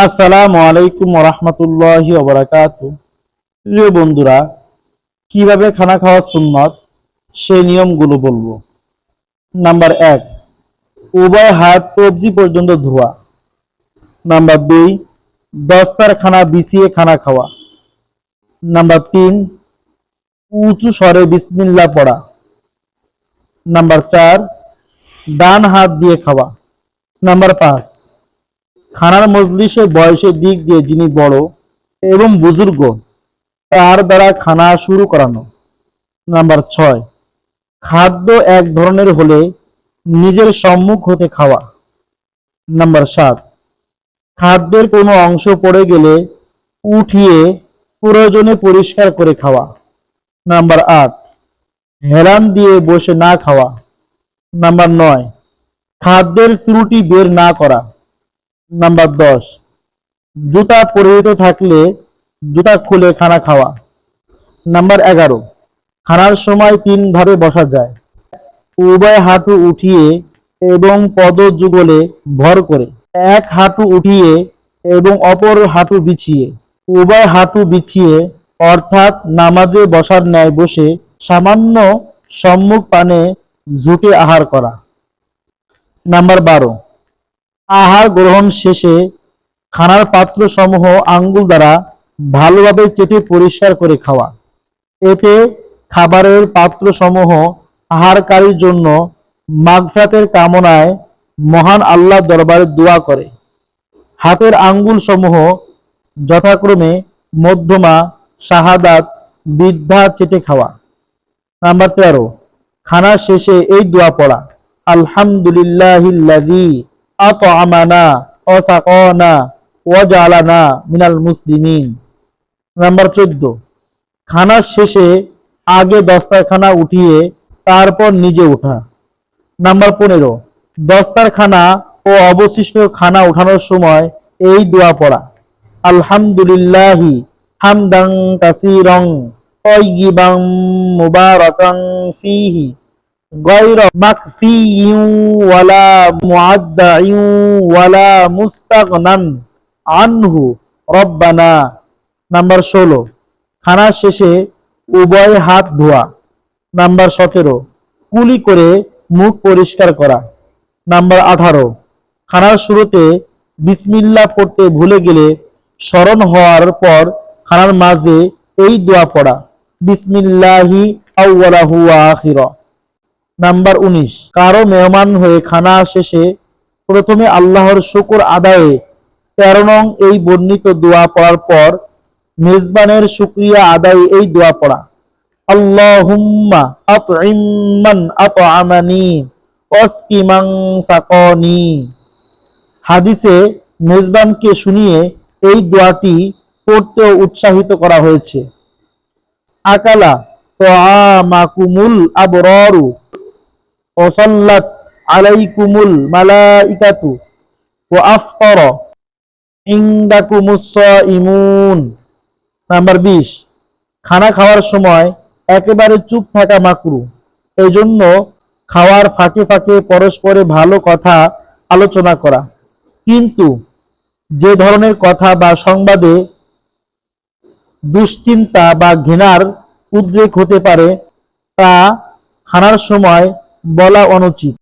আসসালামু আলাইকুম রহমতুল্লাহ ওবরাকাত। প্রিয় বন্ধুরা, কীভাবে খানা খাওয়া সুন্নত? সেই নিয়মগুলো বলব। নাম্বার এক, উভয় হাত কবজি পর্যন্ত ধোয়া। নাম্বার দুই, দস্তার খানা বিছিয়ে খানা খাওয়া। নাম্বার তিন, উঁচু স্বরে বিসমিল্লা পড়া। নাম্বার চার, ডান হাত দিয়ে খাওয়া। নাম্বার পাঁচ খানার মজলিসে বয়সের দিক দিয়ে যিনি বড় এবং বুজুর্গ, তার দ্বারা খানা শুরু করানো। নাম্বার ছয়, খাদ্য এক ধরনের হলে নিজের সম্মুখ হতে খাওয়া। নাম্বার সাত, খাদ্যের কোনো অংশ পড়ে গেলে উঠিয়ে প্রয়োজনে পরিষ্কার করে খাওয়া। নাম্বার আট, হেলান দিয়ে বসে না খাওয়া। নাম্বার নয়, খাদ্যের ত্রুটি বের না করা। নাম্বার দশ, জুতা পরিহিত থাকলে জুতা খুলে খানা খাওয়া। নাম্বার এগারো, খানার সময় তিন ভাবে বসা যায়। উভয় হাঁটু উঠিয়ে এবং পদ যুগলে ভর করে। এক হাঁটু উঠিয়ে এবং অপর হাঁটু বিছিয়ে। উভয় হাঁটু বিছিয়ে অর্থাৎ নামাজে বসার ন্যায় বসে সামান্য সম্মুখ পানে ঝুঁকে আহার করা। নাম্বার বারো আহার গ্রহণ শেষে খানার পাত্র সমূহ আঙ্গুল দ্বারা ভালোভাবে চেটে পরিষ্কার করে খাওয়া। এতে খাবারের পাত্র সমূহ আহারকারীর জন্য মাগফাতের কামনায় মহান আল্লাহ দরবারে দোয়া করে। হাতের আঙ্গুল সমূহ যথাক্রমে মধ্যমা, শাহাদাত, বৃদ্ধা চেটে খাওয়া। নাম্বার তেরো, খানা শেষে এই দোয়া পড়া। আলহামদুলিল্লাহিল্লাযী আতআমানা ওয়া সাকানা ওয়া জালানা মিনাল মুসলিমিন নাম্বার 14 খানা শেষে আগে দস্তারখানা উঠিয়ে তারপর নিজে ওঠা। নাম্বার 15 দস্তারখানা ও অবশিষ্ট খানা উঠানোর সময় এই দোয়া পড়া। আলহামদুলিল্লাহি হামদান কাসীরং মুবারাকান ফীহি। غير مكفي ولا معدع ولا مستغنى عنه ربنا নাম্বার ষোলো খানা শেষে উভয় হাত ধোয়া নাম্বার সতেরো কুলি করে মুখ পরিষ্কার করা নাম্বার আঠারো খানার শুরুতে বিসমিল্লা পড়তে ভুলে গেলে স্মরণ হওয়ার পর খানার মাঝে এই দোয়া পড়া বিসমিল্লাহি আউ্লাহু আখিরা নাম্বার উনিশ। কারও মেহমান হয়ে খানা শেষে প্রথমে আল্লাহর শুকুর আদায়ে তেরো নং এই বর্ণিত দোয়া পড়ার পর মেজবানের শুক্রিয়া আদায় এই দোয়া পড়া। আল্লাহুম্মা আতইম্মান আতআমানি ওয়াসকি সাকানি। হাদিসে মেজবানকে শুনিয়ে এই দোয়াটি পড়তে উৎসাহিত করা হয়েছে। আকালা তোয়ামাকুমুল আবরারু আলাইকুমুল মালাইকাতু ও আফতর ইংদাকুমুস ইমুন নাম্বার বিশ, খানা খাওয়ার সময় একেবারে চুপ থাকা মাকরু। এই জন্য খাওয়ার ফাঁকে ফাঁকে পরস্পরে ভালো কথা আলোচনা করা। কিন্তু যে ধরনের কথা বা সংবাদে দুশ্চিন্তা বা ঘৃণার উদ্রেক হতে পারে, তা খানার সময় বলা অনুচিত।